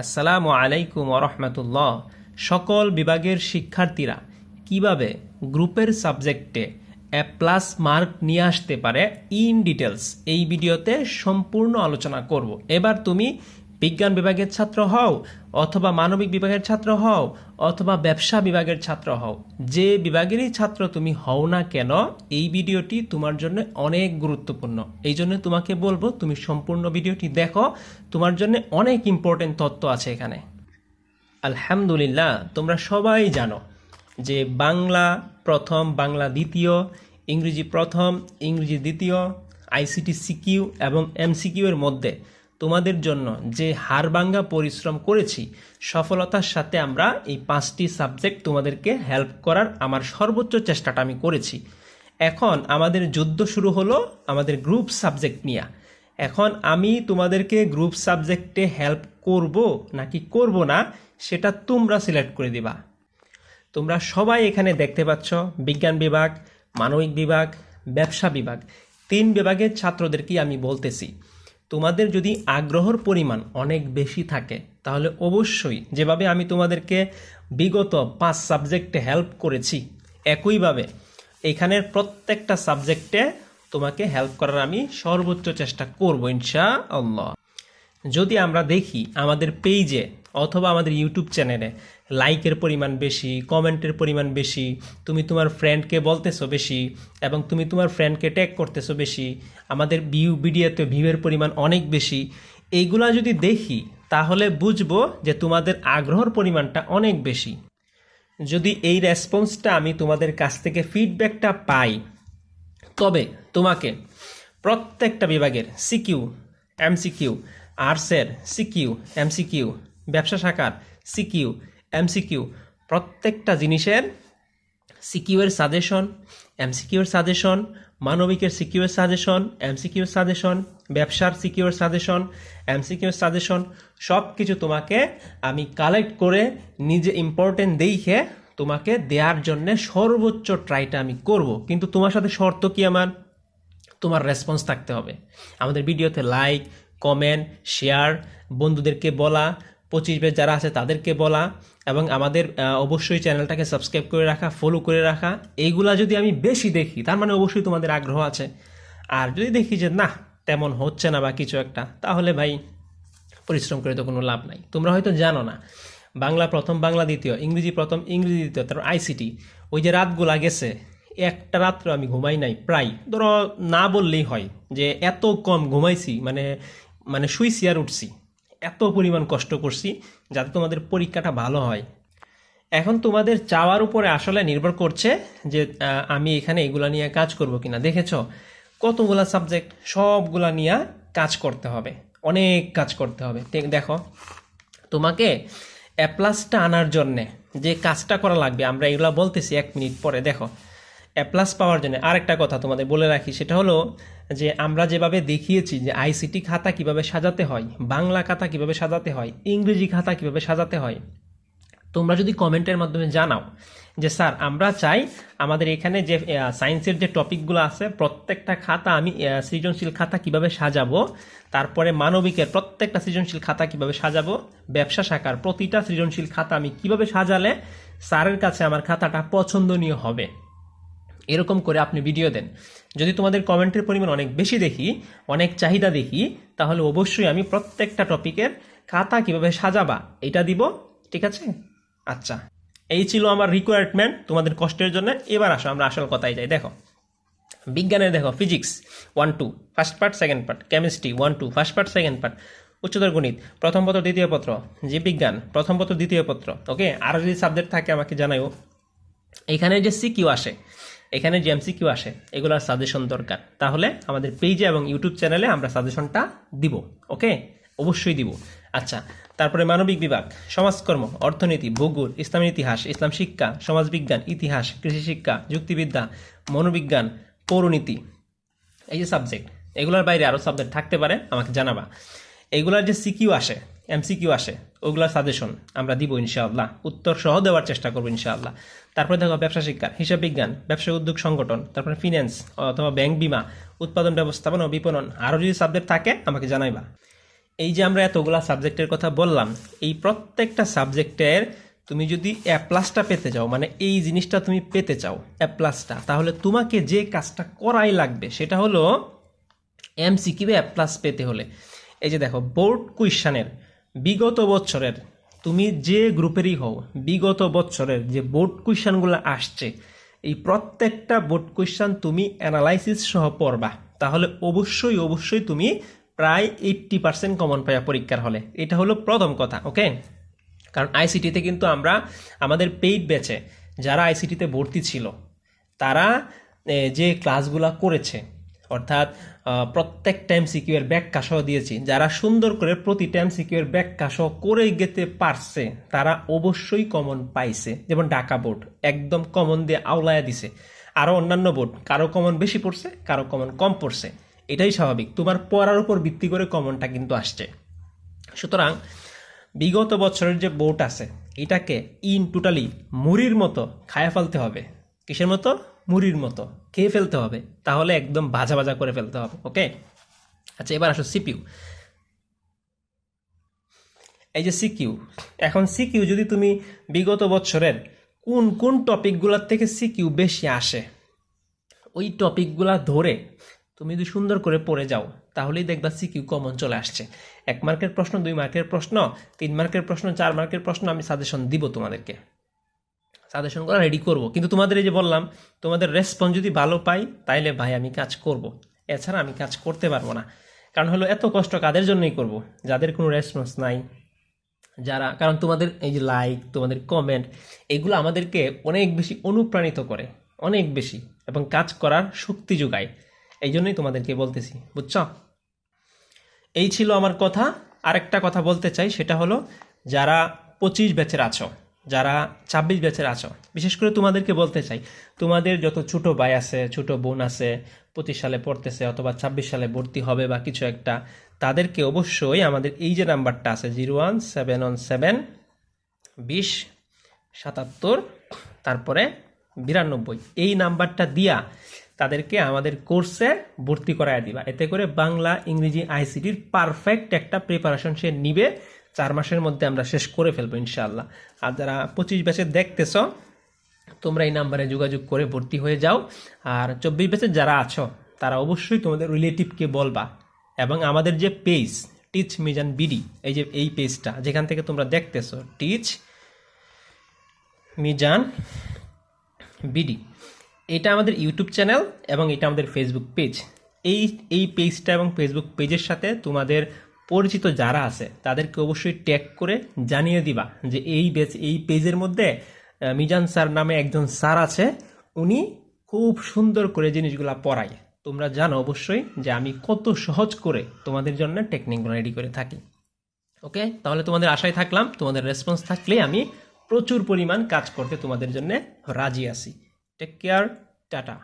আসসালামু আলাইকুম রহমতুল্লাহ। সকল বিভাগের শিক্ষার্থীরা কীভাবে গ্রুপের সাবজেক্টে এ প্লাস মার্ক নিয়ে আসতে পারে? ইন ডিটেলস এই ভিডিওতে সম্পূর্ণ আলোচনা করব। এবার তুমি বিজ্ঞান বিভাগের ছাত্র হও, অথবা মানবিক বিভাগের ছাত্র হও, অথবা ব্যবসা বিভাগের ছাত্র হও। যে বিভাগেরই ছাত্র তুমি হও না কেন, এই ভিডিওটি তোমার জন্য অনেক গুরুত্বপূর্ণ। এই জন্য তোমাকে বলব, তুমি সম্পূর্ণ ভিডিওটি দেখো। তোমার জন্য অনেক ইম্পর্টেন্ট তত্ত্ব আছে এখানে। আলহামদুলিল্লাহ, তোমরা সবাই জানো যে বাংলা প্রথম, বাংলা দ্বিতীয়, ইংরেজি প্রথম, ইংরেজি দ্বিতীয়, আইসিটি সিকিউ এবং এমসিকিউ এর মধ্যে তোমাদের জন্য যে হাড়ভাঙ্গা পরিশ্রম করেছি, সফলতার সাথে আমরা এই পাঁচটি সাবজেক্ট তোমাদেরকে হেল্প করার আমার সর্বোচ্চ চেষ্টাটা আমি করেছি। এখন আমাদের যুদ্ধ শুরু হলো আমাদের গ্রুপ সাবজেক্ট নিয়ে। এখন আমি তোমাদেরকে গ্রুপ সাবজেক্টে হেল্প করব নাকি করব না, সেটা তোমরা সিলেক্ট করে দিবা। তোমরা সবাই এখানে দেখতে পাচ্ছ, বিজ্ঞান বিভাগ, মানবিক বিভাগ, ব্যবসা বিভাগ। তিন বিভাগের ছাত্রদেরকেই আমি বলতেছি। তোমাদের যদি আগ্রহর পরিমাণ অনেক বেশি থাকে, তাহলে অবশ্যই যেভাবে আমি তোমাদেরকে বিগত পাঁচ সাবজেক্টে হেল্প করেছি, একইভাবে এখানের প্রত্যেকটা সাবজেক্টে তোমাকে হেল্প করার আমি সর্বোচ্চ চেষ্টা করব ইনশা আল্লাহ যদি আমরা দেখি আমাদের পেজে অথবা আমাদের ইউটিউব চ্যানেলে লাইকের পরিমাণ বেশি কমেন্টের পরিমাণ বেশি, তুমি তোমার ফ্রেন্ডকে বলতেছো বেশি এবং তুমি তোমার ফ্রেন্ডকে ট্যাগ করতেছো বেশি, আমাদের ভিউ ভিডিওতে ভিউয়ের পরিমাণ অনেক বেশি, এইগুলা যদি দেখি তাহলে বুঝব যে তোমাদের আগ্রহর পরিমাণটা অনেক বেশি। যদি এই রেসপন্সটা আমি তোমাদের কাছ থেকে ফিডব্যাকটা পাই, তবে তোমাকে প্রত্যেকটা বিভাগের সিকিউ এমসিকিউ আর্টসের সিকিউ এমসিকিউ ব্যবসা শাখার সিকিউ, এমসিকিউ, প্রত্যেকটা জিনিসের সিকিউ এর সাজেশন এমসিকিউ এর সাজেশন, মানবিকের সিকিউর সাজেশন এমসিকিউ এর সাজেশন, ব্যবসার সিকিউর সাজেশন এমসিকিউ এর সাজেশন সব কিছু তোমাকে আমি কালেক্ট করে নিজে ইম্পর্টেন্ট দেখে তোমাকে দেওয়ার জন্য সর্বোচ্চ ট্রাইটা আমি করব। কিন্তু তোমার সাথে শর্ত কি আমার? তোমার রেসপন্স থাকতে হবে। আমাদের ভিডিওতে লাইক কমেন্ট শেয়ার বন্ধুদেরকে বলা পঁচিশ বেজ যারা আছে তাদেরকে বলা এবং আমাদের অবশ্যই চ্যানেলটাকে সাবস্ক্রাইব করে রাখা ফলো করে রাখা। এইগুলা যদি আমি বেশি দেখি, তার মানে অবশ্যই তোমাদের আগ্রহ আছে। আর যদি দেখি যে না তেমন হচ্ছে না বা কিছু একটা, তাহলে ভাই পরিশ্রম করে তো কোনো লাভ নাই। তোমরা হয়তো জানো না, বাংলা প্রথম, বাংলা দ্বিতীয়, ইংরেজি প্রথম, ইংরেজি দ্বিতীয়, তারপর আইসিটি ওই যে রাতগুলা গেছে, একটা রাত্র আমি ঘুমাই নাই, প্রায়। ধরো, না বললেই হয় যে, এত কম ঘুমাইছি মানে মানে শুইছি আর উঠছি। এত পরিমাণ কষ্ট করছি যাতে তোমাদের পরীক্ষাটা ভালো হয়। এখন তোমাদের চাওয়ার উপরে আসলে নির্ভর করছে যে আমি এখানে এগুলা নিয়ে কাজ করব কিনা। দেখেছ? কতগুলা সাবজেক্ট সবগুলা নিয়ে কাজ করতে হবে। অনেক কাজ করতে হবে। দেখো, তোমাকে অ্যাপ্লাসটা আনার জন্যে যে কাজটা করা লাগবে, আমরা এগুলা বলতেছি এক মিনিট পরে। দেখো অ্যাপ্লাস পাওয়ার জন্য আরেকটা কথা তোমাদের বলে রাখি, সেটা হলো যে আমরা যেভাবে দেখিয়েছি যে আইসিটি খাতা কীভাবে সাজাতে হয়, বাংলা খাতা কীভাবে সাজাতে হয়, ইংরেজি খাতা কীভাবে সাজাতে হয়, তোমরা যদি কমেন্টের মাধ্যমে জানাও যে, স্যার, আমরা চাই আমাদের এখানে যে সায়েন্সের যে টপিকগুলো আছে, প্রত্যেকটা খাতা আমি সৃজনশীল খাতা কীভাবে সাজাবো, তারপরে মানবিকের প্রত্যেকটা সৃজনশীল খাতা কীভাবে সাজাবো, ব্যবসা শাখার প্রতিটা সৃজনশীল খাতা আমি কীভাবে সাজালে, স্যারের কাছে আমার খাতাটা পছন্দনীয় হবে। এরকম করে আপনি ভিডিও দেন। যদি তোমাদের কমেন্টের পরিমাণ অনেক বেশি দেখি, অনেক চাহিদা দেখি, তাহলে অবশ্যই আমি প্রত্যেকটা টপিকের খাতা কীভাবে সাজাবা, এটা দিব, ঠিক আছে? আচ্ছা এই ছিল আমার রিকোয়ারমেন্ট তোমাদের কষ্টের জন্য। এবার আসো, আমরা আসল কথায় যাই। দেখো বিজ্ঞানের দেখো physics one two first part second part chemistry one two first part second part উচ্চতর গণিত, প্রথম পত্র, দ্বিতীয় পত্র, জীববিজ্ঞান, প্রথম পত্র, দ্বিতীয় পত্র ওকে আরও যদি সাবজেক্ট থাকে আমাকে জানাইও এখানে যে সিকিউ আসে এখানে যে এমসিকিউ আসে, এগুলোর সাজেশন দরকার। তাহলে আমাদের পেজে এবং ইউটিউব চ্যানেলে আমরা সাজেশনটা দিব, ওকে? অবশ্যই দিব। আচ্ছা তারপরে মানবিক বিভাগ, সমাজকর্ম, অর্থনীতি, ভূগোল, ইসলামের ইতিহাস, ইসলাম শিক্ষা, সমাজবিজ্ঞান, ইতিহাস কৃষি শিক্ষা যুক্তিবিদ্যা, মনোবিজ্ঞান, পৌরনীতি। এই যে সাবজেক্ট এগুলোর বাইরে আরও সাবজেক্ট থাকতে পারে, আমাকে জানাবা। এগুলার যে সিকিউ আসে এমসিকিউ আসে ওগুলার সাজেশন আমরা দিব ইনশাআল্লাহ। উত্তর সহ দেওয়ার চেষ্টা করব ইনশাআল্লাহ। তারপরে দেখো ব্যবসা শিক্ষা, হিসাব বিজ্ঞান, ব্যবসা উদ্যোগ সংগঠন, তারপরে ফিন্যান্স অথবা ব্যাংক বিমা, উৎপাদন, ব্যবস্থাপনা ও বিপণন। আরও যদি সাবজেক্ট থাকে, আমাকে জানাইবা। এই যে আমরা এতগুলা সাবজেক্টের কথা বললাম, এই প্রত্যেকটা সাবজেক্টের তুমি যদি এ প্লাসটা পেতে চাও মানে এই জিনিসটা তুমি পেতে চাও এ প্লাসটা তাহলে তোমাকে যে কাজটা করাই লাগবে, সেটা হলো এমসিকিউ এ প্লাস পেতে হলে। এই যে দেখো বোর্ড কুইশনের বিগত বছরের, তুমি যে গ্রুপেরই হও, বিগত বছরের যে বোর্ড কুইশনগুলো আসছে, এই প্রত্যেকটা বোর্ড কুইশন তুমি অ্যানালাইসিস সহ পড়বা। তাহলে অবশ্যই অবশ্যই তুমি প্রায় এইট্টি পার্সেন্ট কমন পাইয়া পরীক্ষার হলে। এটা হলো প্রথম কথা ওকে কারণ আইসিটিতে কিন্তু আমরা, আমাদের পেইড ব্যাচে যারা আইসিটিতে ভর্তি ছিল, তারা যে ক্লাসগুলো করেছে অর্থাৎ প্রত্যেক টাইম সিকিউ এর ব্যাখ্যা সহ দিয়েছি। যারা সুন্দর করে প্রতি টাইম সিকিউর ব্যাখ্যা সহ করে গেতে পারছে, তারা অবশ্যই কমন পাইছে। যেমন ঢাকা বোর্ড একদম কমন দিয়ে আওলায়া দিছে। আরও অন্যান্য বোর্ড কারও কমন বেশি পড়ছে, কারও কমন কম পড়ছে। এটাই স্বাভাবিক। তোমার পড়ার উপর ভিত্তি করে কমনটা কিন্তু আসছে। সুতরাং, বিগত বছরের যে বোট আছে, এটাকে ইন টোটালি মুড়ির মতো খায়া ফেলতে হবে। কিসের মতো? মুড়ির মতো। খেয়ে ফেলতে হবে। তাহলে একদম ভাজা ভাজা করে ফেলতে হবে ওকে আচ্ছা এবার আসো সিপিউ এই যে সিকিউ, এখন সিকিউ যদি তুমি বিগত বছরের কোন কোন টপিকগুলোর থেকে সিকিউ বেশি আসে, ওই টপিকগুলা ধরে তুমি যদি সুন্দর করে পড়ে যাও, তাহলেই দেখবা সিকিউ কমন চলে আসছে। এক মার্কের প্রশ্ন, দুই মার্কের প্রশ্ন, তিন মার্কের প্রশ্ন, চার মার্কের প্রশ্ন আমি সাজেশন দিব তোমাদেরকে। সাজেশন করা রেডি করব। কিন্তু তোমাদের এই যে বললাম, তোমাদের রেসপন্স যদি ভালো পাই, তাইলে ভাই আমি কাজ করব। এছাড়া আমি কাজ করতে পারব না। কারণ হলো এত কষ্ট কাদের জন্যই করব? যাদের কোনো রেসপন্স নাই, যারা, কারণ তোমাদের এই যে লাইক তোমাদের কমেন্ট এগুলো আমাদেরকে অনেক বেশি অনুপ্রাণিত করে, অনেক বেশি, এবং কাজ করার শক্তি যোগায়। এই জন্যই তোমাদেরকে বলতেছি, বুঝছ? এই ছিল আমার কথা। আরেকটা কথা বলতে চাই, সেটা হলো, যারা পঁচিশ ব্যাচের আছো যারা ছাব্বিশ ব্যাচের আছো, বিশেষ করে তোমাদেরকে বলতে চাই, তোমাদের যত ছোট ভাই আছে, ছোট বোন আছে, পঁচিশ সালে পড়তেছে অথবা ছাব্বিশ সালে ভর্তি হবে বা কিছু একটা, তাদেরকে অবশ্যই আমাদের এই যে নাম্বারটা আছে zero one seven one seven বিশ সাতাত্তর, তারপরে বিরানব্বই, এই নাম্বারটা দিয়া তাদেরকে আমাদের কোর্সে ভর্তি করায় দিবা। এতে করে বাংলা, ইংরেজি, আইসিটির পারফেক্ট একটা প্রিপারেশন সে নিবে। চার মাসের মধ্যে আমরা শেষ করে ফেলব ইনশাআল্লাহ। আর যারা পঁচিশ ব্যাচে দেখতেছ, তোমরা এই নাম্বারে যোগাযোগ করে ভর্তি হয়ে যাও। আর চব্বিশ ব্যাচে যারা আছো, তারা অবশ্যই তোমাদের রিলেটিভকে বলবা এবং আমাদের যে পেজ টিচ মিজান বিডি এই যে এই পেজটা যেখান থেকে তোমরা দেখতেছো টিচ মিজান বিডি এটা আমাদের ইউটিউব চ্যানেল এবং এটা আমাদের ফেসবুক পেজ এই এই পেজটা এবং ফেসবুক পেজের সাথে তোমাদের পরিচিত যারা আছে, তাদেরকে অবশ্যই ট্যাগ করে জানিয়ে দিবা যে এই পেজ এই পেজের মধ্যে মিজান স্যার নামে একজন স্যার আছে, উনি খুব সুন্দর করে জিনিসগুলা পড়ায়। তোমরা জানো অবশ্যই যে আমি কত সহজ করে তোমাদের জন্য টেকনিকগুলো রেডি করে থাকি। ওকে তাহলে তোমাদের আশায় থাকলাম, তোমাদের রেসপন্স থাকলে আমি প্রচুর পরিমাণ কাজ করতে তোমাদের জন্য রাজি আছি। Take care tata.